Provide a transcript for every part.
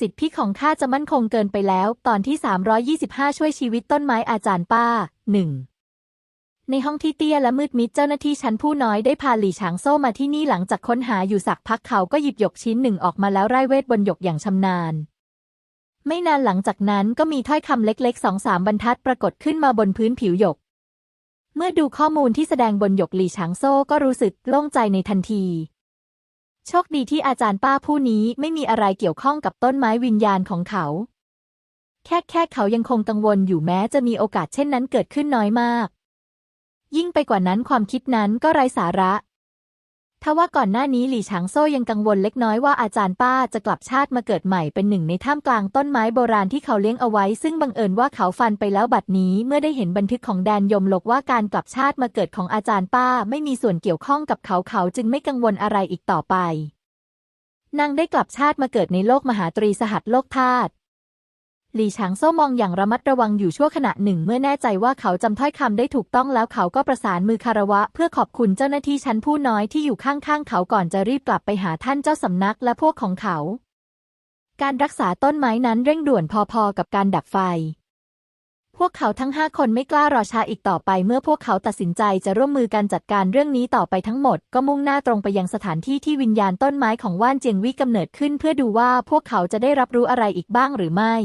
สิทธิของข้าจะมั่นคงเกินไปแล้ว ตอนที่ 325 ช่วยชีวิตต้นไม้อาจารย์ป้าหนึ่งในห้องที่เตี้ยและมืดมิดเจ้าหน้าที่ชั้นผู้น้อยได้พาหลี่ฉางโซ่มาที่นี่หลังจากค้นหาอยู่สักพักเขาก็หยิบหยกชิ้นหนึ่งออกมาแล้วไร้เวทบนหยกอย่างชำนาญ ไม่นานหลังจากนั้นก็มีถ้อยคำเล็กๆสองสามบรรทัดปรากฏขึ้นมาบนพื้นผิวหยก เมื่อดูข้อมูลที่แสดงบนหยกหลี่ฉางโซ่ก็รู้สึกโล่งใจในทันที โชคดีที่อาจารย์ป้าผู้นี้ไม่มีอะไรเกี่ยวข้องกับต้นไม้วิญญาณของเขา แค่แค่เขายังคงกังวลอยู่แม้จะมีโอกาสเช่นนั้นเกิดขึ้นน้อยมาก ยิ่งไปกว่านั้นความคิดนั้นก็ไร้สาระ ทว่าก่อนหน้านี้หลี่ฉางโซ่ยังกังวลเล็กน้อยว่าอาจารย์ป้าจะกลับชาติมาเกิดใหม่เป็นหนึ่งในท่ามกลางต้นไม้โบราณที่เขาเลี้ยงเอาไว้ ซึ่งบังเอิญว่าเขาฟันไปแล้วบัดนี้ เมื่อได้เห็นบันทึกของแดนยมโลกว่าการกลับชาติมาเกิดของอาจารย์ป้า ไม่มีส่วนเกี่ยวข้องกับเขาเขาจึงไม่กังวลอะไรอีกต่อไปนางได้กลับชาติมาเกิดในโลกมหาตรีสหัสโลกธาตุ หลี่ฉางโซ่มองอย่างระมัดระวังอยู่ชั่วขณะหนึ่ง เมื่อแน่ใจว่าเขาจำถ้อยคำได้ถูกต้องแล้วเขาก็ประสานมือคารวะ เพื่อขอบคุณเจ้าหน้าที่ชั้นผู้น้อยที่อยู่ข้างๆ เขาก่อนจะรีบกลับไปหาท่านเจ้าสำนักและพวกของเขา การรักษาต้นไม้นั้นเร่งด่วนพอๆกับการดับไฟ พวกเขาทั้งห้าคนไม่กล้ารอช้าอีกต่อไป เมื่อพวกเขาตัดสินใจจะร่วมมือกันจัดการเรื่องนี้ต่อไปทั้งหมด ก็มุ่งหน้าตรงไปยังสถานที่ที่วิญญาณต้นไม้ของว่านเจียงวี่กำเนิดขึ้น เพื่อดูว่าพวกเขาจะได้รับรู้อะไรอีกบ้างหรือไม่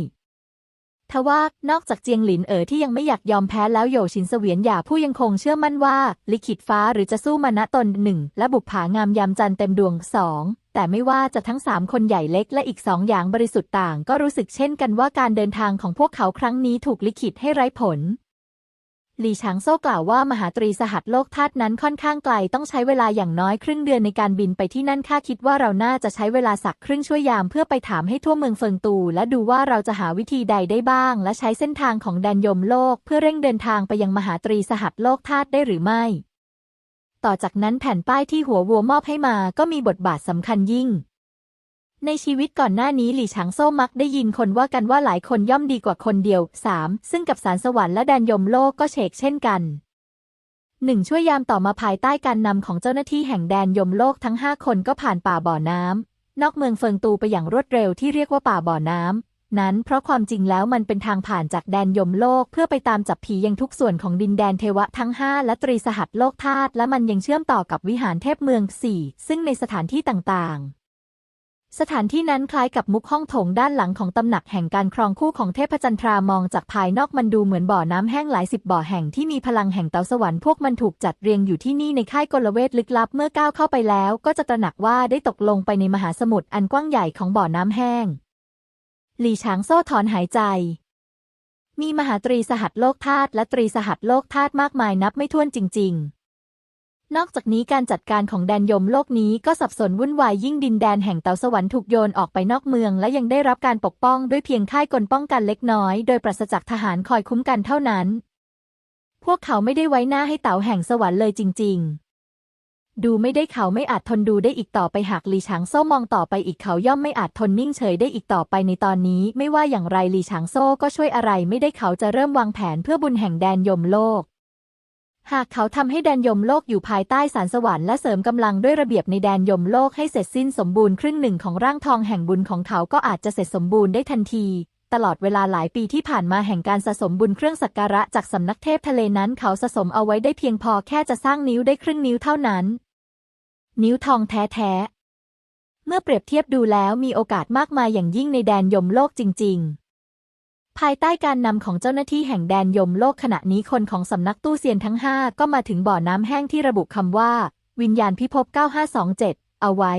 ทว่านอกจากเจียงหลินเอ๋อที่ยังไม่อยากยอมแพ้แล้วโยชินเสวียนหย่าผู้ยังคงเชื่อมั่นว่า ลิขิตฟ้าหรือจะสู้มาณตนหนึ่งและบุปผางามยามจันเต็มดวงสองแต่ไม่ว่าจะทั้งสามคนใหญ่เล็กและอีกสองอย่างบริสุทธิ์ต่าง ก็รู้สึกเช่นกันว่าการเดินทางของพวกเขาครั้งนี้ถูกลิขิตให้ไร้ผล หลี่ฉางโซ่กล่าวว่ามหาตรีสหัสโลกธาตุนั้นค่อนข้างไกลต้องใช้เวลาอย่างน้อยครึ่งเดือนในการบินไปที่นั่นข้าคิดว่าเราน่าจะใช้เวลาสักครึ่งชั่วยามเพื่อไปถามให้ทั่วเมืองเฟิงตู และดูว่าเราจะหาวิธีใดได้บ้าง และใช้เส้นทางของแดนยมโลก เพื่อเร่งเดินทางไปยังมหาตรีสหัสโลกธาตุได้หรือไม่ ต่อจากนั้นแผ่นป้ายที่หัววัวมอบให้มาก็มีบทบาทสำคัญยิ่ง ในชีวิตก่อนหน้านี้หลี่ฉางโซ่มักได้ยินคนว่ากันว่าหลายคนย่อมดีกว่าคนเดียว 3. ซึ่งกับสารสวรรค์และแดนยมโลกก็เฉกเช่นกันหนึ่งช่วยยามต่อมาภายใต้การนำของเจ้าหน้าที่แห่งแดนยมโลกทั้งห้าคนก็ผ่านป่าบ่อน้ำนอกเมืองเฟิงตูไปอย่างรวดเร็วที่เรียกว่าป่าบ่อน้ำนั้นเพราะความจริงแล้วมันเป็นทางผ่านจากแดนยมโลก เพื่อไปตามจับผียังทุกส่วนของดินแดนเทวะทั้งห้าและตรีสหัสโลกธาตุและมันยังเชื่อมต่อกับวิหารเทพเมืองสี่ซึ่งในสถานที่ต่างๆ สถานที่นั้นคล้ายกับมุกห้องโถงด้านหลังของตำหนักแห่งการครองคู่ของเทพจันทรามองจากภายนอกมันดูเหมือนบ่อน้ำแห้งหลายสิบบ่อแห่งที่มีพลังแห่งเตาสวรรค์พวกมันถูกจัดเรียงอยู่ที่นี่ในค่ายกลเวทลึกลับเมื่อก้าวเข้าไปแล้วก็จะตระหนักว่าได้ตกลงไปในมหาสมุทรอันกว้างใหญ่ของบ่อน้ำแห้ง หลี่ช้างโซ่ถอนหายใจ มีมหาตรีสหัสโลกธาตุและตรีสหัสโลกธาตุมากมายนับไม่ถ้วนจริง ๆ นอกจากนี้การจัดการของแดนยมโลกนี้ก็สับสนวุ่นวายยิ่งดินแดนแห่งเตาสวรรค์ถูกโยนออกไปนอกเมือง และยังได้รับการปกป้องด้วยเพียงค่ายกลป้องกันเล็กน้อย โดยปราศจากทหารคอยคุ้มกันเท่านั้น พวกเขาไม่ได้ไว้หน้าให้เต๋าแห่งสวรรค์เลยจริง ๆ ดูไม่ได้เขาไม่อาจทนดูได้อีกต่อไปหากหลีฉางโซ่มองต่อไปอีกเขาย่อมไม่อาจทนนิ่งเฉยได้อีกต่อไปในตอนนี้ ไม่ว่าอย่างไรหลีฉางโซ่ก็ช่วยอะไรไม่ได้เขาจะเริ่มวางแผนเพื่อบุญแห่งแดนยมโลก หากเขาทำให้แดนยมโลกอยู่ภายใต้สารสวรรค์และเสริมกำลังด้วยระเบียบในแดนยมโลกให้เสร็จสิ้นสมบูรณ์ครึ่งหนึ่งของร่างทองแห่งบุญของเขาก็อาจจะเสร็จสมบูรณ์ได้ทันที ตลอดเวลาหลายปีที่ผ่านมาแห่งการสะสมบุญเครื่องสักการะจากสำนักเทพทะเลนั้น เขาสะสมเอาไว้ได้เพียงพอแค่จะสร้างนิ้วได้ครึ่งนิ้วเท่านั้น นิ้วทองแท้ๆเมื่อเปรียบเทียบดูแล้วมีโอกาสมากมายอย่างยิ่งในแดนยมโลกจริง ๆ ภายใต้การนำของเจ้าหน้าที่แห่งแดนยมโลกขณะนี้คนของสำนักตู้เซียนทั้งห้าก็มาถึงบ่อน้ำแห้งที่ระบุคำว่า วิญญาณพิภพ 9527 เอาไว้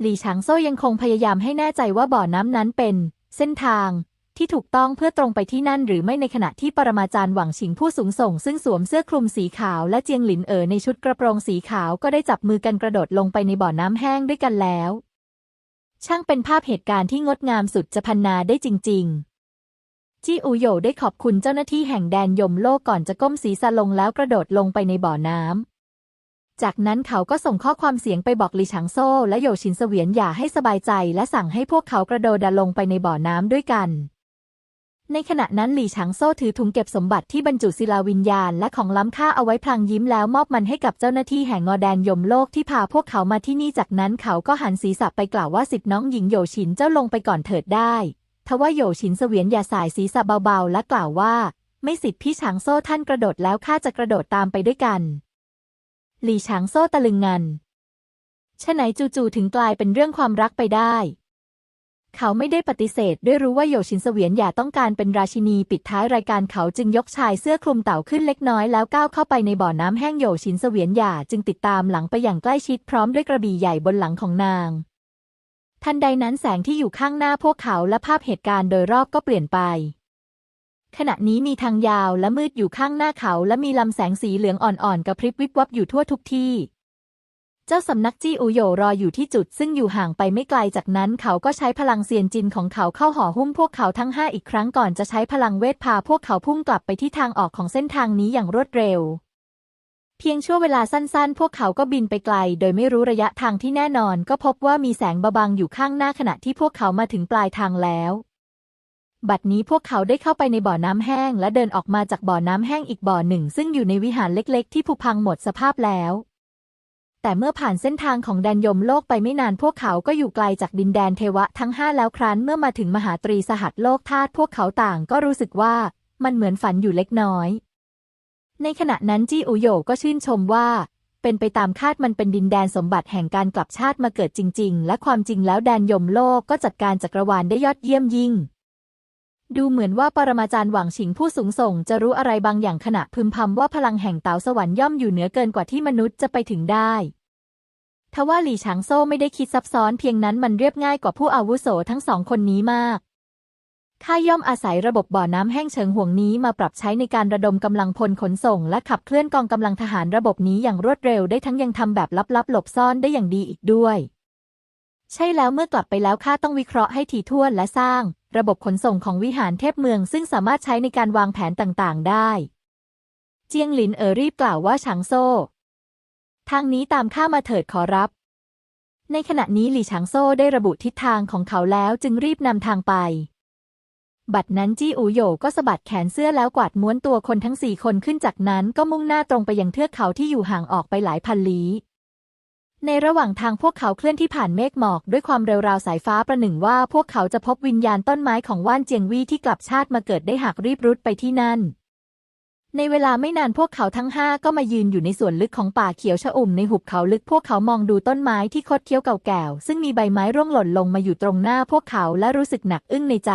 หลี่ฉางโซ่ยังคงพยายามให้แน่ใจว่าบ่อน้ำนั้นเป็น เส้นทางที่ถูกต้องเพื่อตรงไปที่นั่นหรือไม่ในขณะที่ปรมาจารย์หวังชิงผู้สูงส่ง ซึ่งสวมเสื้อคลุมสีขาวและเจียงหลินเอ๋อในชุดกระโปรงสีขาวก็ได้จับมือกันกระโดดลงไปในบ่อน้ำแห้งด้วยกันแล้ว ช่างเป็นภาพเหตุการณ์ที่งดงามสุดจะพันนาได้จริง ๆ จี้อูโยได้ขอบคุณเจ้าหน้าที่แห่งแดนยมโลกก่อนจะก้มศีรษะลงแล้วกระโดดลงไปในบ่อน้ำ จากนั้นเขาก็ส่งข้อความเสียงไปบอกลีฉางโซ่และโยชินเสวียนอย่าให้สบายใจและสั่งให้พวกเขากระโดดลงไปในบ่อน้ำด้วยกัน ในขณะนั้นหลี่ฉางโซ่ถือถุงเก็บสมบัติที่บรรจุศิลาวิญญาณและของล้ำค่าเอาไว้พลางยิ้มแล้วมอบมันให้กับเจ้าหน้าที่แห่งงอแดนยมโลกที่พาพวกเขามาที่นี่จากนั้นเขาก็หันศีรษะไปกล่าวว่าสิทธิ์น้องหญิงโยฉินเจ้าลงไปก่อนเถิดได้ ทว่าโยฉินเสวียนอย่าสายศีรษะเบาๆ และกล่าวว่า ไม่สิทธิ์พี่ฉางโซ่ท่านกระโดดแล้วข้าจะกระโดดตามไปด้วยกัน หลี่ฉางโซ่ตะลึงงันฉะไหนจู่ๆถึงกลายเป็นเรื่องความรักไปได้ เขาไม่ได้ปฏิเสธ ด้วยรู้ว่าโยชินเสวียนอย่าต้องการเป็นราชินีปิดท้ายรายการเขาจึงยกชายเสื้อคลุมเต่าขึ้นเล็กน้อยแล้วก้าวเข้าไปในบ่อน้ำแห้งโยชินเสวียนอย่าจึงติดตามหลังไปอย่างใกล้ชิดพร้อมด้วยกระบี่ใหญ่บนหลังของนาง ทันใดนั้นแสงที่อยู่ข้างหน้าพวกเขาและภาพเหตุการณ์โดยรอบก็เปลี่ยนไป ขณะนี้มีทางยาวและมืดอยู่ข้างหน้าเขาและมีลำแสงสีเหลืองอ่อนๆกระพริบวิบวับอยู่ทั่วทุกที่ เจ้าสำนักจี้อูโยรออยู่ที่จุดซึ่งอยู่ห่างไปไม่ไกลจากนั้นเขาก็ใช้พลังเซียนจินของเขาเข้าห่อหุ้มพวกเขาทั้งห้าอีกครั้งก่อนจะใช้พลังเวทพาพวกเขาพุ่งกลับไปที่ทางออกของเส้นทางนี้อย่างรวดเร็ว เพียงชั่วเวลาสั้นๆ พวกเขาก็บินไปไกล โดยไม่รู้ระยะทางที่แน่นอน ก็พบว่ามีแสงบาบางอยู่ข้างหน้าขณะที่พวกเขามาถึงปลายทางแล้ว บัดนี้พวกเขาได้เข้าไปในบ่อน้ำแห้ง และเดินออกมาจากบ่อน้ำแห้งอีกบ่อหนึ่ง ซึ่งอยู่ในวิหารเล็ก ๆ ที่ผุพังหมดสภาพแล้วแต่เมื่อผ่านเส้นทางของแดนยมโลกไปไม่นานพวกเขาก็อยู่ไกลจากดินแดนเทวะทั้งห้าแล้วครั้นเมื่อมาถึงมหาตรีสหัสโลกธาตุพวกเขาต่างก็รู้สึกว่ามันเหมือนฝันอยู่เล็กน้อย ในขณะนั้นจี้อูโยก็ชื่นชมว่า เป็นไปตามคาดมันเป็นดินแดนสมบัติแห่งการกลับชาติมาเกิดจริง ๆ และความจริงแล้วแดนยมโลกก็จัดการจักรวาลได้ยอดเยี่ยมยิ่ง ดูเหมือนว่าปรมาจารย์หวังฉิงผู้สูงส่ง จะรู้อะไรบางอย่างขณะพึมพำว่าพลังแห่งเต๋าสวรรค์ย่อมอยู่เหนือเกินกว่าที่มนุษย์จะไปถึงได้ทว่าหลี่ฉางโซ่ไม่ได้คิดซับซ้อนเพียงนั้นมันเรียบง่ายกว่าผู้อาวุโสทั้งสองคนนี้มาก ข้าย่อมอาศัยระบบบ่อน้ำแห้งเฉิงห่วงนี้มาปรับใช้ในการระดมกำลังพลขนส่ง และขับเคลื่อนกองกำลังทหารระบบนี้อย่างรวดเร็วได้ทั้งยังทำแบบลับๆ หลบซ่อนได้อย่างดีอีกด้วย ใช่แล้วเมื่อกลับไปแล้วข้าต้องวิเคราะห์ให้ถี่ถ้วนและสร้าง ระบบขนส่งของวิหารเทพเมือง ซึ่งสามารถใช้ในการวางแผนต่างๆ ได้ เจียงหลินเออรีบกล่าวว่าฉางโซ่ทางนี้ตามข้ามาเถิดขอรับ ในขณะนี้หลี่ฉางโซ่ได้ระบุทิศทางของเขาแล้วจึงรีบนำทางไป บัดนั้นจี้อูโหยก็สะบัดแขนเสื้อแล้วกวาดม้วนตัวคนทั้งสี่คนขึ้นจากนั้นก็มุ่งหน้าตรงไปยังเทือกเขาที่อยู่ห่างออกไปหลายพันลี้ ในระหว่างทางพวกเขาเคลื่อนที่ผ่านเมฆหมอกด้วยความเร็วราวสายฟ้าประหนึ่งว่าพวกเขาจะพบวิญญาณต้นไม้ของว่านเจียงวี่ที่กลับชาติมาเกิดได้หากรีบรุดไปที่นั่น ในเวลาไม่นานพวกเขาทั้งห้าก็มายืนอยู่ในส่วนลึกของป่าเขียวชอุ่มในหุบเขาลึกพวกเขามองดูต้นไม้ที่คดเคี้ยวเก่าแก่ซึ่งมีใบไม้ร่วงหล่นลงมาอยู่ตรงหน้าพวกเขาและรู้สึกหนักอึ้งในใจ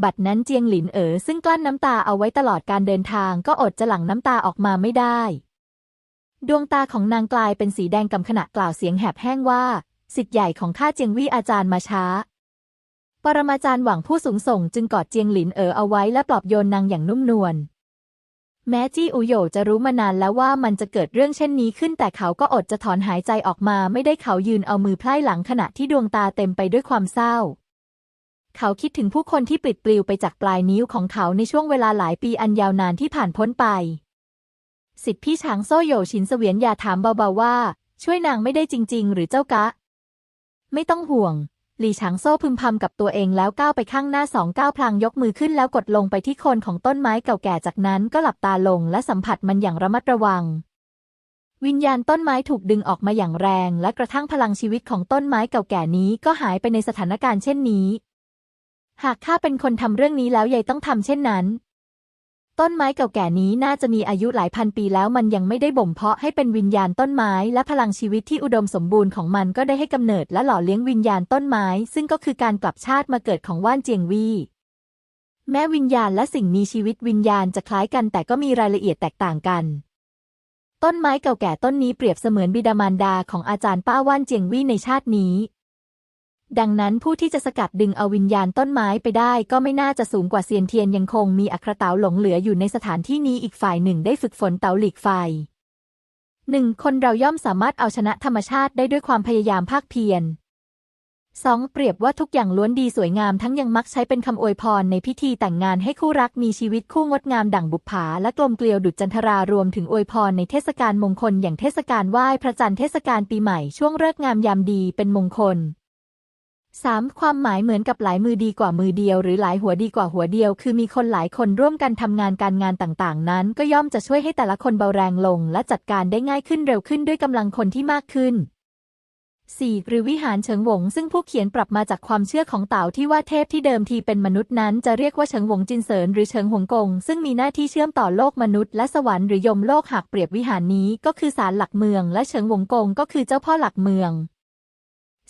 บัดนั้นเจียงหลินเอ๋อซึ่งกลั้นน้ำตาเอาไว้ตลอดการเดินทางก็อดจะหลั่งน้ำตาออกมาไม่ได้ ดวงตาของนางกลายเป็นสีแดงกำขณะกล่าวเสียงแหบแห้งว่าสิทธิ์ใหญ่ของข้าเจียงวี่อาจารย์มาช้า ปรมาจารย์หวังผู้สูงส่งจึงกอดเจียงหลินเอ๋อเอาไว้และปลอบโยนนางอย่างนุ่มนวลแม้จี้อูโหยจะรู้มานานแล้วว่ามันจะเกิดเรื่องเช่นนี้ขึ้น แต่เขาก็อดจะถอนหายใจออกมาไม่ได้เขายืนเอามือไพร่หลังขณะที่ดวงตาเต็มไปด้วยความเศร้า เขาคิดถึงผู้คนที่ปลิดปลิวไปจากปลายนิ้วของเขาในช่วงเวลาหลายปีอันยาวนานที่ผ่านพ้นไป สิทธิพี่ช้างโซ่โยฉินเสวียนอย่าถามเบาๆว่า ช่วยนางไม่ได้จริง ๆ หรือเจ้ากะ ไม่ต้องห่วงหลี่ฉางโซ่พึมพำกับตัวเองแล้วก้าวไปข้างหน้าสองก้าวพลางยกมือขึ้นแล้วกดลงไปที่โคนของต้นไม้เก่าแก่จากนั้นก็หลับตาลงและสัมผัสมันอย่างระมัดระวัง วิญญาณต้นไม้ถูกดึงออกมาอย่างแรง และกระทั่งพลังชีวิตของต้นไม้เก่าแก่นี้ก็หายไปในสถานการณ์เช่นนี้ หากข้าเป็นคนทำเรื่องนี้แล้วยายต้องทำเช่นนั้น ต้นไม้เก่าแก่นี้น่าจะมีอายุหลายพันปีแล้วมันยังไม่ได้บ่มเพาะให้เป็นวิญญาณต้นไม้ และพลังชีวิตที่อุดมสมบูรณ์ของมันก็ได้ให้กำเนิดและหล่อเลี้ยงวิญญาณต้นไม้ ซึ่งก็คือการกลับชาติมาเกิดของว่านเจียงวีแม้วิญญาณและสิ่งมีชีวิตวิญญาณจะคล้ายกันแต่ก็มีรายละเอียดแตกต่างกัน ต้นไม้เก่าแก่ต้นนี้เปรียบเสมือนบิดามารดาของอาจารย์ป้าว่านเจียงวี่ในชาตินี้ ดังนั้นผู้ที่จะสกัดดึงเอาวิญญาณต้นไม้ไปได้ ก็ไม่น่าจะสูงกว่าเซียนเทียนยังคงมีอัครเตาหลงเหลืออยู่ในสถานที่นี้อีกฝ่ายหนึ่งได้ฝึกฝนเตาหลีกไฟหนึ่งคนเราย่อมสามารถเอาชนะธรรมชาติได้ด้วยความพยายามภาคเพียรสองเปรียบว่าทุกอย่างล้วนดีสวยงามทั้งยังมักใช้เป็นคำอวยพรในพิธีแต่งงานให้คู่รักมีชีวิตคู่งดงามดั่งบุปผาและกลมเกลียวดุจจันทรารวมถึงอวยพรในเทศกาลมงคลอย่างเทศกาลไหว้พระจันทร์เทศกาลปีใหม่ช่วงเลิกงามยามดีเป็นมงคล 3. ความหมายเหมือนกับหลายมือดีกว่ามือเดียว หรือหลายหัวดีกว่าหัวเดียว คือมีคนหลายคนร่วมกันทำงานการงานต่างๆ นั้น ก็ย่อมจะช่วยให้แต่ละคนเบาแรงลง และจัดการได้ง่ายขึ้นเร็วขึ้นด้วยกำลังคนที่มากขึ้น 4. หรือวิหารเฉิงหวง ซึ่งผู้เขียนปรับมาจากความเชื่อของเต่าที่ว่าเทพที่เดิมทีเป็นมนุษย์นั้นจะเรียกว่าเฉิงหวงจินเซินหรือเฉิงหวงกง ซึ่งมีหน้าที่เชื่อมต่อโลกมนุษย์และสวรรค์หรือยมโลกหากเปรียบวิหารนี้ ก็คือศาลหลักเมือง และเฉิงหวงกงก็คือเจ้าพ่อหลักเมือง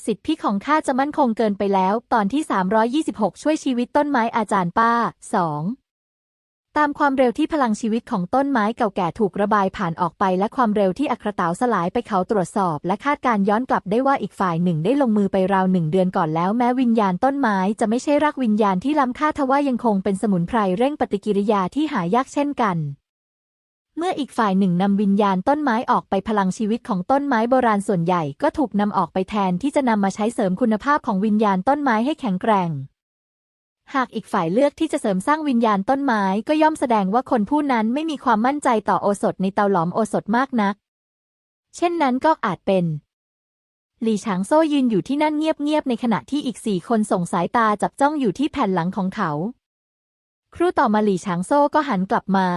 สิทธิของข้าจะมั่นคงเกินไปแล้ว ตอนที่ 326 ช่วยชีวิตต้นไม้อาจารย์ป้า 2. ตามความเร็วที่พลังชีวิตของต้นไม้เก่าแก่ถูกระบายผ่านออกไป และความเร็วที่อัครต๋าสลายไปเขาตรวจสอบ และคาดการย้อนกลับได้ว่าอีกฝ่ายหนึ่งได้ลงมือไปราวหนึ่งเดือนก่อนแล้วแม้วิญญาณต้นไม้จะไม่ใช่รักวิญญาณที่ล้ำค่าทว่ายังคงเป็นสมุนไพรเร่งปฏิกิริยาที่หายากเช่นกัน เมื่ออีกฝ่ายหนึ่งนำวิญญาณต้นไม้ออกไปพลังชีวิตของต้นไม้โบราณส่วนใหญ่ก็ถูกนำออกไปแทนที่จะนำมาใช้เสริมคุณภาพของวิญญาณต้นไม้ให้แข็งแกร่ง หากอีกฝ่ายเลือกที่จะเสริมสร้างวิญญาณต้นไม้ก็ย่อมแสดงว่าคนผู้นั้นไม่มีความมั่นใจต่อโอสถในเตาหลอมโอสถมากนัก เช่นนั้นก็อาจเป็นหลี่ฉางโซ่ยืนอยู่ที่นั่นเงียบๆในขณะที่อีกสี่คนส่งสายตาจับจ้องอยู่ที่แผ่นหลังของเขา ครู่ต่อมาหลี่ฉางโซ่ก็หันกลับมา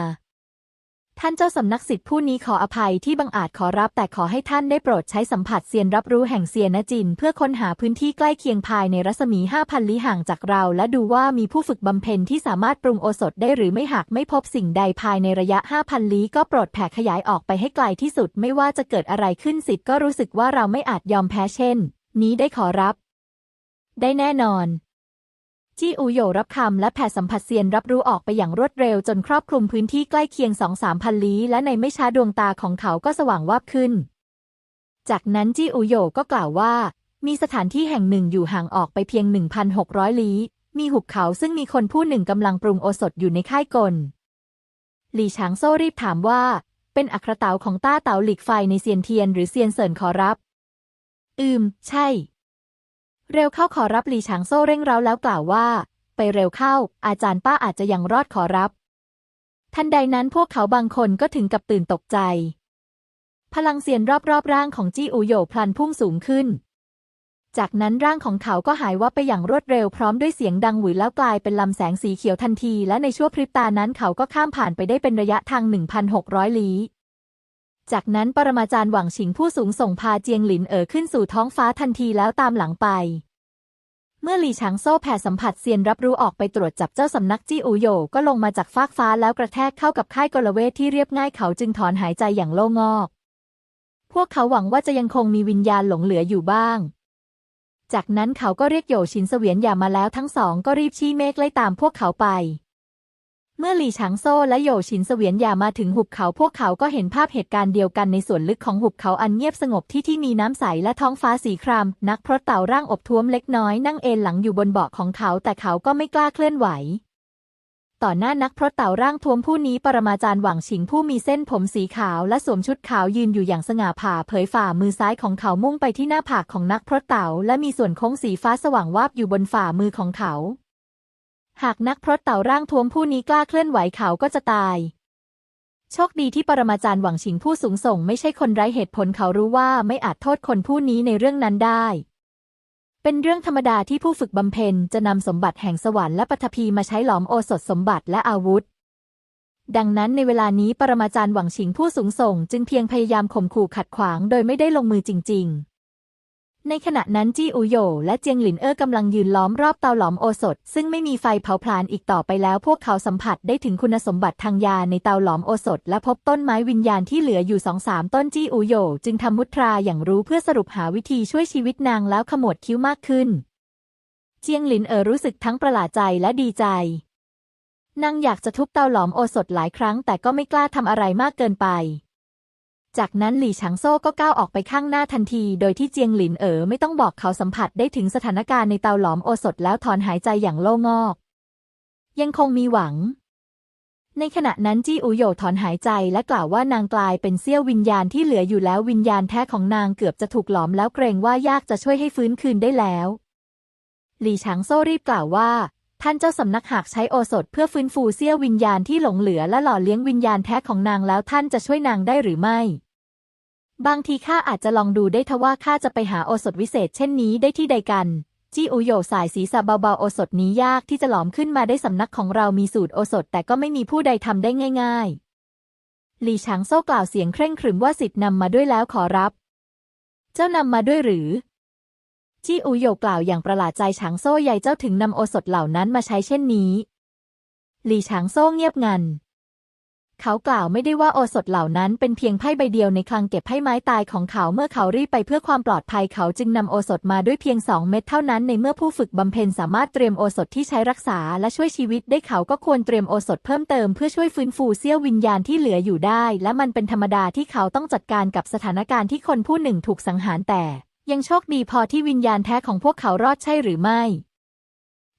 ท่านเจ้าสำนักสิทธิ์ผู้นี้ขออภัยที่บังอาจขอรับ แต่ขอให้ท่านได้โปรดใช้สัมผัสเซียนรับรู้แห่งเซียนจิน เพื่อค้นหาพื้นที่ใกล้เคียงภายในรัศมี 5,000 ลี้ห่างจากเรา และดูว่ามีผู้ฝึกบำเพ็ญที่สามารถปรุงโอสถได้หรือไม่หากไม่พบสิ่งใดภายในระยะ 5,000 ลี้ก็โปรดแผ่ขยายออกไปให้ไกลที่สุดไม่ว่าจะเกิดอะไรขึ้นสิทธิ์ก็รู้สึกว่าเราไม่อาจยอมแพ้เช่น นี้ได้ขอรับ ได้แน่นอน จี้อูโยรับคำและแผ่สัมผัสเซียนรับรู้ออกไปอย่างรวดเร็วจนครอบคลุมพื้นที่ใกล้เคียงสองสามพันลี้และในไม่ช้าดวงตาของเขาก็สว่างวาบขึ้น จากนั้นจี้อูโยก็กล่าวว่า มีสถานที่แห่งหนึ่งอยู่ห่างออกไปเพียง 1,600 ลี้ มีหุบเขาซึ่งมีคนผู้หนึ่งกำลังปรุงโอสถอยู่ในค่ายกลหลี่ฉางโซ่รีบถามว่า เป็นอัครเต๋าของต้าเต๋าหลีกไฟในเซียนเทียนหรือเซียนเซินขอรับ อืม ใช่ เร็วเข้าขอรับหลีฉางโซ่เร่งเร้าแล้วกล่าวว่า ไปเร็วเข้า อาจารย์ป้าอาจจะยังรอดขอรับ ทันใดนั้นพวกเขาบางคนก็ถึงกับตื่นตกใจ พลังเสียนรอบๆร่างของจี้อูโยพลันพุ่งสูงขึ้น จากนั้นร่างของเขาก็หายวับไปอย่างรวดเร็วพร้อมด้วยเสียงดังหวือแล้วกลายเป็นลำแสงสีเขียวทันที และในชั่วพริบตานั้นเขาก็ข้ามผ่านไปได้เป็นระยะทาง 1,600ลี้ จากนั้นปรมาจารย์หวังฉิงผู้สูงส่งพาเจียงหลินเอ๋อขึ้นสู่ท้องฟ้าทันทีแล้วตามหลังไป เมื่อหลี่ฉางโซ่แผ่สัมผัสเซียนรับรู้ออกไปตรวจจับเจ้าสำนักจี้อูโยก็ลงมาจากฟากฟ้าแล้วกระแทกเข้ากับค่ายกลเวทที่เรียบง่ายเขาจึงถอนหายใจอย่างโล่งอก พวกเขาหวังว่าจะยังคงมีวิญญาณหลงเหลืออยู่บ้าง จากนั้นเขาก็เรียกโยชินเสวียนหย่ามาแล้วทั้งสองก็รีบชี้เมฆไล่ตามพวกเขาไป เมื่อหลี่ฉางโซ่และโยชินเสวียนยามาถึงหุบเขาพวกเขาก็เห็นภาพเหตุการณ์เดียวกันในส่วนลึกของหุบเขาอันเงียบสงบที่ที่มีน้ำใสและท้องฟ้าสีคราม นักพรตเต่าร่างอบท้วมเล็กน้อยนั่งเอนหลังอยู่บนเบาะของเขาแต่เขาก็ไม่กล้าเคลื่อนไหว ต่อหน้านักพรตเต่าร่างท้วมผู้นี้ปรมาจารย์หวังฉิงผู้มีเส้นผมสีขาวและสวมชุดขาวยืนอยู่อย่างสง่าผ่าเผยฝ่ามือซ้ายของเขามุ่งไปที่หน้าผากของนักพรตเต่าและมีส่วนโค้งสีฟ้าสว่างวาบอยู่บนฝ่ามือของเขา หากนักพรตเต่าร่างท้วมผู้นี้กล้าเคลื่อนไหวเขาก็จะตาย โชคดีที่ปรมาจารย์หวังฉิงผู้สูงส่ง ไม่ใช่คนไร้เหตุผลเขารู้ว่าไม่อาจโทษคนผู้นี้ในเรื่องนั้นได้ เป็นเรื่องธรรมดาที่ผู้ฝึกบำเพ็ญจะนำสมบัติแห่งสวรรค์และปฐพีมาใช้หลอมโอสถสมบัติและอาวุธ ดังนั้นในเวลานี้ปรมาจารย์หวังฉิงผู้สูงส่ง จึงเพียงพยายามข่มขู่ขัดขวาง โดยไม่ได้ลงมือจริง ๆ ในขณะนั้นจี้อูโยและเจียงหลินเอ้อกำลังยืนล้อมรอบเตาหลอมโอสถ ซึ่งไม่มีไฟเผาผลาญอีกต่อไปแล้ว พวกเขาสัมผัสได้ถึงคุณสมบัติทางยาในเตาหลอมโอสถ และพบต้นไม้วิญญาณที่เหลืออยู่สองสามต้นจี้อูโยจึงทำมุตราอย่างรู้เพื่อสรุปหาวิธีช่วยชีวิตนางแล้วขมวดคิ้วมากขึ้น เจียงหลินเอ๋อรู้สึกทั้งประหลาดใจและดีใจนางอยากจะทุบเตาหลอมโอสถหลายครั้งแต่ก็ไม่กล้าทำอะไรมากเกินไป จากนั้นหลี่ฉางโซ่ก็ก้าวออกไปข้างหน้าทันที โดยที่เจียงหลินเอ๋อไม่ต้องบอกเขาสัมผัสได้ถึงสถานการณ์ในเตาหลอมโอสถแล้วถอนหายใจอย่างโล่งอก ยังคงมีหวัง ในขณะนั้นจี้อูโยถอนหายใจและกล่าวว่านางกลายเป็นเสี้ยววิญญาณที่เหลืออยู่แล้ววิญญาณแท้ของนางเกือบจะถูกหลอมแล้วเกรงว่ายากจะช่วยให้ฟื้นคืนได้แล้ว หลี่ฉางโซ่รีบกล่าวว่าท่านเจ้าสำนักหากใช้โอสถเพื่อฟื้นฟูเสี้ยววิญญาณที่หลงเหลือและหล่อเลี้ยงวิญญาณแท้ของนางแล้วท่านจะช่วยนางได้หรือไม่ บางทีข้าอาจจะลองดูได้ทว่าข้าจะไปหาโอสถวิเศษเช่นนี้ได้ที่ใดกัน จี้อูโยสายศีรษะเบาๆโอสถนี้ยากที่จะหลอมขึ้นมาได้สำนักของเรามีสูตรโอสถแต่ก็ไม่มีผู้ใดทำได้ง่าย ๆ หลี่ฉางโซ่กล่าวเสียงเคร่งครึมว่าสิทธิ์นำมาด้วยแล้วขอรับ เจ้านำมาด้วยหรือ จี้อูโยกล่าวอย่างประหลาดใจฉางโซ่ใหญ่เจ้าถึงนำโอสถเหล่านั้นมาใช้เช่นนี้ หลี่ฉางโซ่เงียบงัน เขากล่าวไม่ได้ว่าโอสถเหล่านั้นเป็นเพียงไพ่ใบเดียวในคลังเก็บไพ่ไม้ตายของเขาเมื่อเขารีบไปเพื่อความปลอดภัยเขาจึงนำโอสถมาด้วยเพียงสองเม็ดเท่านั้นในเมื่อผู้ฝึกบำเพ็ญสามารถเตรียมโอสถที่ใช้รักษาและช่วยชีวิตได้เขาก็ควรเตรียมโอสถเพิ่มเติมเพื่อช่วยฟื้นฟูเสี้ยววิญญาณที่เหลืออยู่ได้ และมันเป็นธรรมดาที่เขาต้องจัดการกับสถานการณ์ที่คนผู้หนึ่งถูกสังหารแต่ ยังโชคดีพอที่วิญญาณแท้ของพวกเขารอดใช่หรือไม่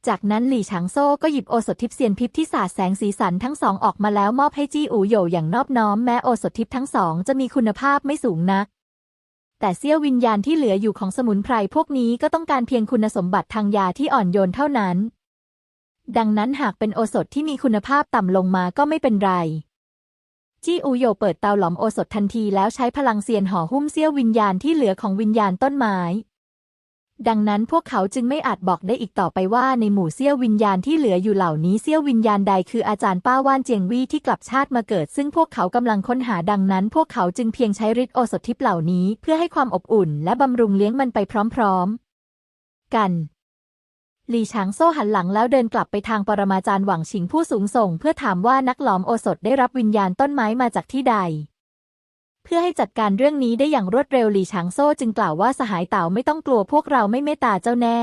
จากนั้นหลี่ฉางโซ่ก็หยิบโอสถทิพย์เซียนพิษที่สาดแสงสีสันทั้งสองออกมาแล้วมอบให้จี้อูโหยอย่างนอบน้อมแม้โอสถทิพย์ทั้งสองจะมีคุณภาพไม่สูงนัก แต่เสี้ยววิญญาณที่เหลืออยู่ของสมุนไพรพวกนี้ก็ต้องการเพียงคุณสมบัติทางยาที่อ่อนโยนเท่านั้น ดังนั้นหากเป็นโอสถที่มีคุณภาพต่ำลงมาก็ไม่เป็นไรจี้อูโยเปิดเตาหลอมโอสถทันทีแล้วใช้พลังเซียนห่อหุ้มเสี้ยววิญญาณที่เหลือของวิญญาณต้นไม้ ดังนั้นพวกเขาจึงไม่อาจบอกได้อีกต่อไปว่าในหมู่เสี้ยววิญญาณที่เหลืออยู่เหล่านี้เสี้ยววิญญาณใดคืออาจารย์ป้าว่านเจียงวี่ที่กลับชาติมาเกิด ซึ่งพวกเขากำลังค้นหาดังนั้น พวกเขาจึงเพียงใช้ฤทธิ์โอสถทิพย์เหล่านี้ เพื่อให้ความอบอุ่น และบำรุงเลี้ยงมันไปพร้อมๆ กันหลี่ฉางโซ่หันหลังแล้วเดินกลับไปทางปรมาจารย์หวังชิงผู้สูงส่ง เพื่อถามว่านักหลอมโอสถได้รับวิญญาณต้นไม้มาจากที่ใด เพื่อให้จัดการเรื่องนี้ได้อย่างรวดเร็วหลี่ฉางโซ่จึงกล่าวว่าสหายเต่าไม่ต้องกลัวพวกเราไม่เมตตาเจ้าแน่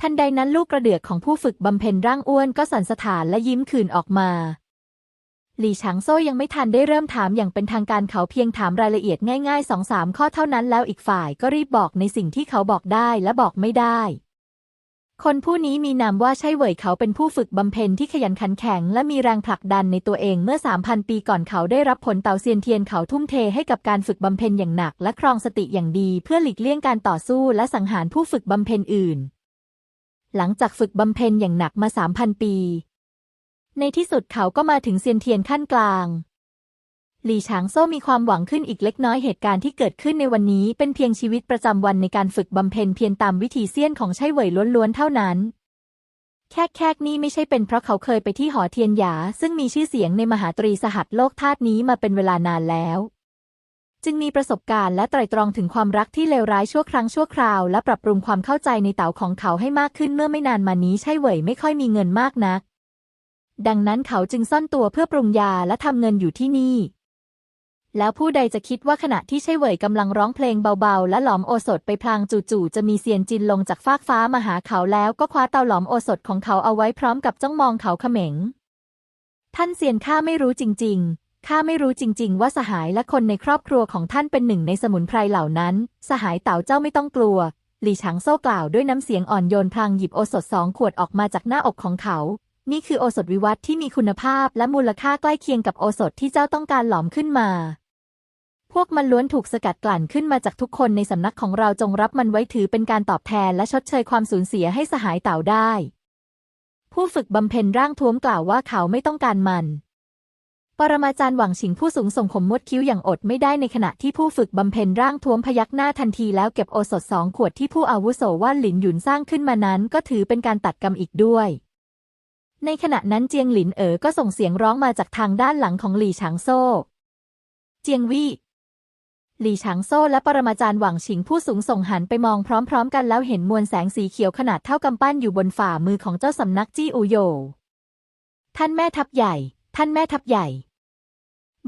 ทันใดนั้นลูกกระเดือกของผู้ฝึกบำเพ็ญร่างอ้วนก็สั่นสะท้านและยิ้มคืนออกมา หลี่ฉางโซ่ยังไม่ทันได้เริ่มถามอย่างเป็นทางการเขาเพียงถามรายละเอียดง่ายๆสองสามข้อเท่านั้นแล้วอีกฝ่ายก็รีบบอกในสิ่งที่เขาบอกได้และบอกไม่ได้ คนผู้นี้มีนามว่าใช่เหวยเขาเป็นผู้ฝึกบำเพ็ญที่ขยันขันแข็ง และมีแรงผลักดันในตัวเองเมื่อ 3,000 ปีก่อนเขาได้รับผลเต่าเซียนเทียนเขาทุ่มเทให้กับการฝึกบำเพ็ญอย่างหนัก และครองสติอย่างดีเพื่อหลีกเลี่ยงการต่อสู้และสังหารผู้ฝึกบำเพ็ญอื่น หลังจากฝึกบำเพ็ญอย่างหนักมา 3,000 ปี ในที่สุดเขาก็มาถึงเซียนเทียนขั้นกลาง หลี่ฉางโซ่มีความหวังขึ้นอีกเล็กน้อยเหตุการณ์ที่เกิดขึ้นในวันนี้เป็นเพียงชีวิตประจำวันในการฝึกบำเพ็ญเพียงตามวิธีเซียนของไช่เหวยล้วนๆเท่านั้น แค่แค่นี่ไม่ใช่เป็นเพราะเขาเคยไปที่หอเทียนหยา ซึ่งมีชื่อเสียงในมหาตรีสหัสโลกธาตุนี้มาเป็นเวลานานแล้ว จึงมีประสบการณ์และไตรตรองถึงความรักที่เลวร้ายชั่วครั้งชั่วคราว และปรับปรุงความเข้าใจในเต่าของเขาให้มากขึ้นเมื่อไม่นานมานี้ไช่เหวยไม่ค่อยมีเงินมากนัก ดังนั้นเขาจึงซ่อนตัวเพื่อปรุงยาและทำเงินอยู่ที่นี่ แล้วผู้ใดจะคิดว่าขณะที่ไช่เหวยกำลังร้องเพลงเบาๆ และหลอมโอสถไปพลางจู่ๆจะมีเซียนจินลงจากฟากฟ้ามาหาเขาแล้วก็คว้าเตาหลอมโอสถของเขาเอาไว้พร้อมกับจ้องมองเขาเขม็ง ท่านเซียนข้าไม่รู้จริง ๆ ข้าไม่รู้จริง ๆ ว่าสหายและคนในครอบครัวของท่านเป็นหนึ่งในสมุนไพรเหล่านั้น สหายเต่าเจ้าไม่ต้องกลัว หลี่ฉางโซ่กล่าวด้วยน้ำเสียงอ่อนโยนพลางหยิบโอสถสองขวดออกมาจากหน้าอกของเขานี่คือโอสถวิวัฒน์ที่มีคุณภาพและมูลค่าใกล้เคียงกับโอสถที่เจ้าต้องการหลอมขึ้นมา วกมันล้วนถูกสกัดกลั่นขึ้นมาจากทุกคนในสำนักของเราจงรับมันไว้ถือเป็นการตอบแทนและชดเชยความสูญเสียให้สหายเต่าได้ ผู้ฝึกบำเพ็ญร่างท้วมกล่าวว่าเขาไม่ต้องการมัน ปรมาจารย์หวังฉิงผู้สูงส่งขมมดคิ้วอย่างอดไม่ได้ในขณะที่ผู้ฝึกบำเพ็ญร่างท้วมพยักหน้าทันทีแล้วเก็บโอสถสองขวดที่ผู้อาวุโสว่านหลินหยุนสร้างขึ้นมานั้น ก็ถือเป็นการตัดกรรมอีกด้วยในขณะนั้นเจียงหลินเอ๋อก็ส่งเสียงร้องมาจากทางด้านหลังของหลี่ฉางโซ่ เจียงวี่ หลี่ฉางโซ่และปรมาจารย์หวังฉิงผู้สูงส่งหันไปมองพร้อมๆ กันแล้วเห็นมวลแสงสีเขียวขนาดเท่ากำปั้นอยู่บนฝ่ามือของเจ้าสำนักจี้อูโย ท่านแม่ทัพใหญ่ ท่านแม่ทัพใหญ่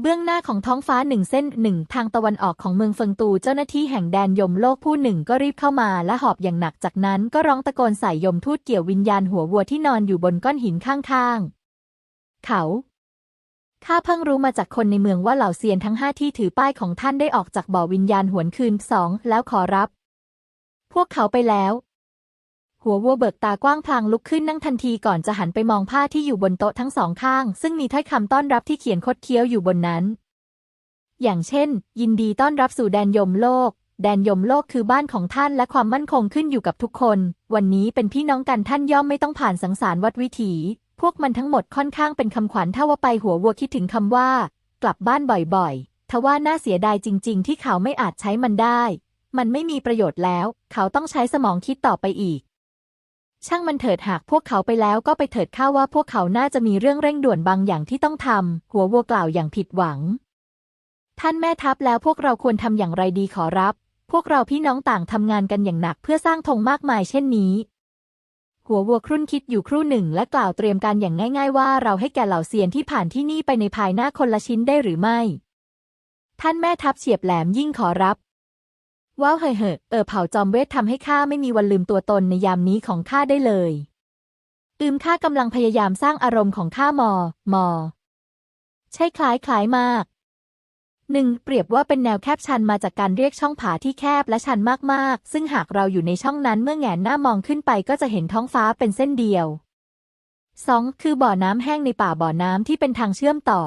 เบื้องหน้าของท้องฟ้าหนึ่งเส้นหนึ่งทางตะวันออกของเมืองเฟิงตูเจ้าหน้าที่แห่งแดนยมโลกผู้หนึ่งก็รีบเข้ามาและหอบอย่างหนักจากนั้นก็ร้องตะโกนใส่ยมทูตเกี่ยววิญญาณหัววัวที่นอนอยู่บนก้อนหินข้างๆ เขา ข้าเพิ่งรู้มาจากคนในเมืองว่าเหล่าเซียนทั้งห้าที่ถือป้ายของท่านได้ออกจากบ่อวิญญาณหวนคืนสองแล้วขอรับ พวกเขาไปแล้ว หัววัวเบิกตากว้างพลางลุกขึ้นนั่งทันทีก่อนจะหันไปมองผ้าที่อยู่บนโต๊ะทั้งสองข้าง ซึ่งมีถ้อยคำต้อนรับที่เขียนคดเคี้ยวอยู่บนนั้น อย่างเช่น ยินดีต้อนรับสู่แดนยมโลก แดนยมโลกคือบ้านของท่านและความมั่นคงขึ้นอยู่กับทุกคน วันนี้เป็นพี่น้องกันท่านย่อมไม่ต้องผ่านสังสารวัดวิถี พวกมันทั้งหมดค่อนข้างเป็นคำขวัญถ้าว่าไปหัววัวคิดถึงคำว่า กลับบ้านบ่อยๆ ทว่าน่าเสียดายจริง ๆ ที่เขาไม่อาจใช้มันได้ มันไม่มีประโยชน์แล้ว เขาต้องใช้สมองคิดต่อไปอีก ช่างมันเถิดหากพวกเขาไปแล้วก็ไปเถิดข้าว่าพวกเขาน่าจะมีเรื่องเร่งด่วนบางอย่างที่ต้องทำหัววัวกล่าวอย่างผิดหวัง ท่านแม่ทัพแล้วพวกเราควรทำอย่างไรดีขอรับ พวกเราพี่น้องต่างทำงานกันอย่างหนักเพื่อสร้างธงมากมายเช่นนี้ หัววัวครุ่นคิดอยู่ครู่หนึ่ง และกล่าวเตรียมการอย่างง่าย ๆ ว่าเราให้แก่เหล่าเซียนที่ผ่านที่นี่ไปในภายหน้าคนละชิ้นได้หรือไม่ ท่านแม่ทัพเฉียบแหลมยิ่งขอรับ ว้าวเฮยเหอเออเผ่าจอมเวททำให้ข้าไม่มีวันลืมตัวตนในยามนี้ของข้าได้เลย อืมข้ากำลังพยายามสร้างอารมณ์ของข้ามอ มอ ใช่คล้ายคล้ายมาก หนึ่งเปรียบว่าเป็นแนวแคบชันมาจากการเรียกช่องผาที่แคบและชันมากๆ ซึ่งหากเราอยู่ในช่องนั้นเมื่อแงนหน้ามองขึ้นไปก็จะเห็นท้องฟ้าเป็นเส้นเดียว 2. คือบ่อน้ำแห้งในป่าบ่อน้ำที่เป็นทางเชื่อมต่อ